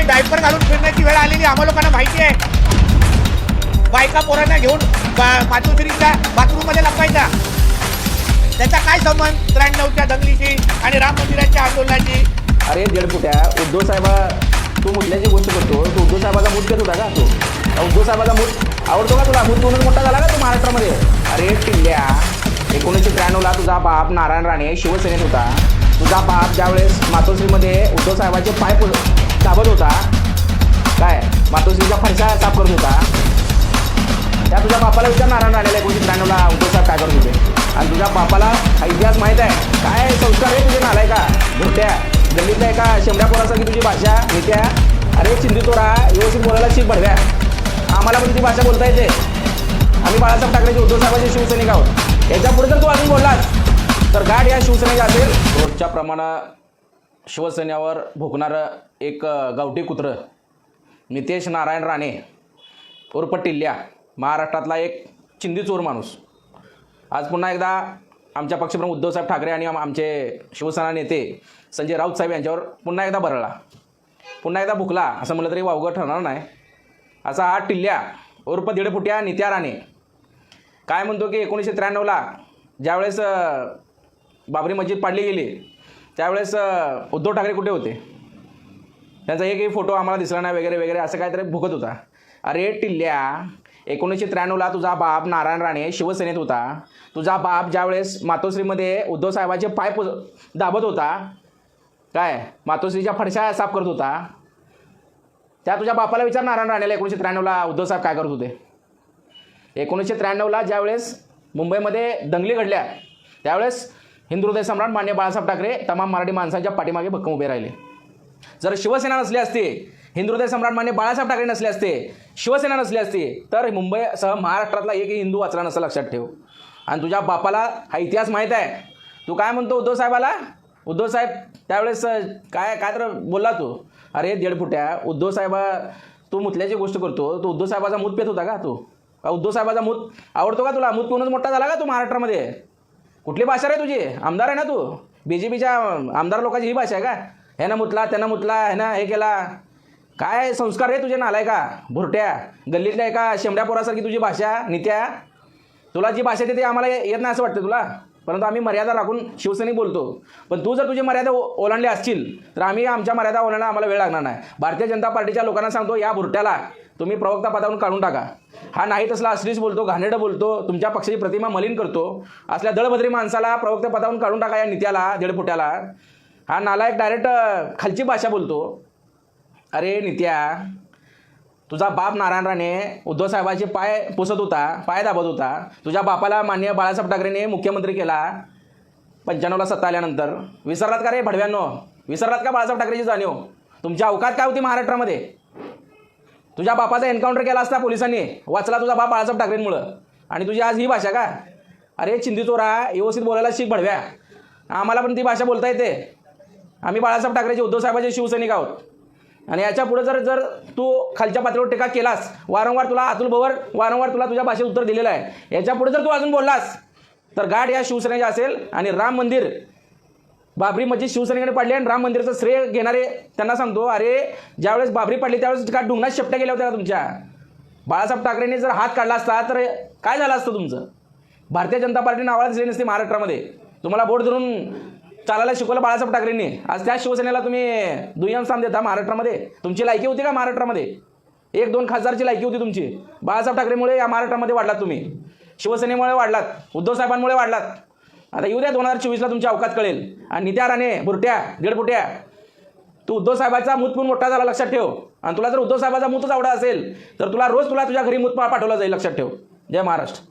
नाही डायपर घालून फिरण्याची वेळ आलेली आम्हा लोकांना माहिती आहे. बायका पोरांना घेऊन मातोश्रीच्या बाथरूममध्ये लपवायचा त्याचा काय संबंध? त्र्याण्णवच्या दंगलीशी आणि राम मंदिराच्या आंदोलनाची अरे जडपुट्या उद्धव साहेबा तू म्हटल्याची गोष्ट करतो. तू उद्धव साहेबाचा मूठ घेत होता का तो? उद्धव साहेबाचा मूठ आवडतो का तुला? मूठ म्हणून मोठा झाला का तू महाराष्ट्रामध्ये? अरे टिल्ल्या एकोणीसशे त्र्याण्णवला तुझा बाप नारायण राणे शिवसेनेत होता. तुझा बाप ज्यावेळेस मातोश्रीमध्ये उद्धव साहेबाचे पाय पड दाबत होता. काय? मातोश्रीचा फरशा साफ करत होता. त्या तुझ्या बापाला विचार नारायण आलेला आहे. त्र्याण्णवला उद्धव साहेब काय करत होते? आणि तुझ्या बापाला हा इतिहास माहीत आहे. काय संस्कार आहे तुझे नालाय का? भुरट्या गल्लीतल्या एका शेमड्या की तुझी भाषा नेत्या. अरे चिंधी तोरा व्यवस्थित बोलायला शिक पडव्या आम्हाला पण ती भाषा बोलता येते. आम्ही बाळासाहेब ठाकरेचे उद्धव साहेबांचे शिवसैनिक आहोत. याच्यापुढे जर तू अजून बोललास तर गाठ या शिवसेनेचा असेल रोजच्या प्रमाणात शिवसेनेवर भोकणारं एक गावठी कुत्रं नितेश नारायण राणे उर्फ टिल्ल्या महाराष्ट्रातला एक चिंदी चोर माणूस. आज पुन्हा एकदा आमच्या पक्षप्रमुख उद्धवसाहेब ठाकरे आणि आमचे शिवसेना नेते संजय राऊत साहेब यांच्यावर पुन्हा एकदा बरळला. पुन्हा एकदा भुकला असं म्हटलं तरी वावगं ठरणार नाही. असा हा टिल्ल्या उर्फ दीडफुट्या नित्या राणे. काय म्हणतो की एकोणीसशे त्र्याण्णवला ज्यावेळेस बाबरी मस्जिद पाडली गेली त्यावेळेस उद्धव ठाकरे कुठे होते? त्यांचा एकही फोटो आम्हाला दिसला नाही वगैरे वगैरे असं काहीतरी भुगत होता. अरे टिल्ल्या एकोणीसशे त्र्याण्णवला तुझा बाप नारायण राणे शिवसेनेत होता. तुझा बाप ज्यावेळेस मातोश्रीमध्ये उद्धव साहेबाचे पाय पु दाबत होता काय? मातोश्रीच्या फडशा साफ करत होता. त्या तुझ्या बापाला विचार नारायण राणेला एकोणीसशे त्र्याण्णवला उद्धव साहेब काय करत होते? एकोणीसशे त्र्याण्णवला ज्यावेळेस मुंबईमध्ये दंगली घडल्या त्यावेळेस हिंदुहृदय सम्राट मान्य बाळासाहेब ठाकरे तमाम मराठी माणसांच्या पाठीमागे भक्कम उभे राहिले. जर शिवसेना नसली असती हिंदुहृदय सम्राट मान्य बाळासाहेब ठाकरे नसले असते शिवसेना नसली असती तर मुंबईसह महाराष्ट्रातला एकही हिंदू वाचला नसं लक्षात ठेव. आणि तुझ्या बापाला हा इतिहास माहीत आहे. तू काय म्हणतो उद्धव साहेबाला? उद्धव साहेब त्यावेळेस काय काय तर बोलला तू. अरे देडफुट्या उद्धव साहेबा तू मुतल्याची गोष्ट करतो. तो उद्धव साहेबाचा मूत पेत होता का तू? का उद्धव साहेबाचा मूत आवडतो का तुला? मूत पिऊनच मोठा झाला का तू महाराष्ट्रामध्ये? कुठली भाषा रे तुझी? आमदार आहे ना तू? बी जे पीच्या आमदार लोकांची ही भाषा आहे का? ह्यानं मुतला त्यानं मुतला ह्यानं हे केला. काय संस्कार रे तुझे नालाय का भुरट्या गल्लीतल्या एका शेमड्या पोरासारखी तुझी भाषा नित्या. तुला जी भाषा येते ती आम्हाला येत नाही असं वाटतं तुला? परंतु आम्ही मर्यादा राखून शिवसैनिक बोलतो. पण तू जर तुझी मर्यादा ओ- ओलांडली असतील तर आम्ही आमच्या मर्यादा ओलांडा आम्हाला वेळ लागणार नाही. भारतीय जनता पार्टीच्या लोकांना सांगतो या भुरट्याला तुम्ही प्रवक्ता पदावरून काढून टाका. हा नाही तसला अश्लीच बोलतो घाणेडं बोलतो तुमच्या पक्षाची प्रतिमा मलिन करतो. असल्या दळभद्री माणसाला प्रवक्ता पदावरून काढून टाका या नित्याला दीडफुट्याला हा नालायक डायरेक्ट खालची भाषा बोलतो. अरे नित्या तुझा बाप नारायण राणे उद्धवसाहेबाचे पाय पुसत होता पाय दाबत होता. तुझ्या बापाला मान्य बाळासाहेब ठाकरेने मुख्यमंत्री केला. पंच्याण्णवला सत्ता आल्यानंतर. विसरलात का रे भडव्यांनो? विसरलात का बाळासाहेब ठाकरेची जाणीव? तुमच्या अवकात काय होती महाराष्ट्रामध्ये? तुझ्या बापाचा एन्काउंटर केला असता पोलिसांनी. वाचला तुझा बाप बाळासाहेब ठाकरेंमुळं. आणि तुझी आज ही भाषा का अरे चिंधी चोरा व्यवस्थित बोलायला शिक भडव्या. आम्हाला पण ती भाषा बोलता येते. आम्ही बाळासाहेब ठाकरेचे उद्धव साहेबांचे शिवसैनिक आहोत. आणि याच्यापुढे जर जर तू खालच्या पातळीवर टीका केलास वारंवार तुला अतुल भवर वारंवार तुला तुझ्या भाषेत उत्तर दिलेलं आहे. याच्यापुढे जर तू अजून बोललास तर गाठ या शिवसेनेची असेल आणि राम मंदिर बाबरी मस्जिद शिवसेनेकडे पडली आणि राम मंदिराचं श्रेय घेणारे त्यांना सांगतो अरे ज्यावेळेस बाबरी पडली त्यावेळेस का डुंगणात शेपट्या गेल्या होत्या का तुमच्या? बाळासाहेब ठाकरेंनी जर हात काढला असता तर काय झालं असतं तुमचं? भारतीय जनता पार्टी नावाला दिली नसते महाराष्ट्रामध्ये. तुम्हाला बोट धरून चालायला शिकवलं बाळासाहेब ठाकरेंनी. आज त्या शिवसेनेला तुम्ही दुय्यम स्थान देता महाराष्ट्रामध्ये. तुमची लायकी होती का महाराष्ट्रामध्ये? एक दोन खासदारची लायकी होती तुमची. बाळासाहेब ठाकरेमुळे या महाराष्ट्रामध्ये वाढलात तुम्ही. शिवसेनेमुळे वाढलात. उद्धव साहेबांमुळे वाढलात. आता येऊ द्या दोन हजार चोवीसला तुमच्या अवकात कळेल. आणि नित्या राणे बुरट्या दीडबुट्या तू उद्धव साहेबाचा मूत पण मोठा झाला लक्षात ठेव. आणि तुला जर उद्धव साहेबाचा मूतच आवडा असेल तर तुला रोज तुला तुझ्या घरी मूत पाठवला जाईल लक्षात ठेव. जय महाराष्ट्र.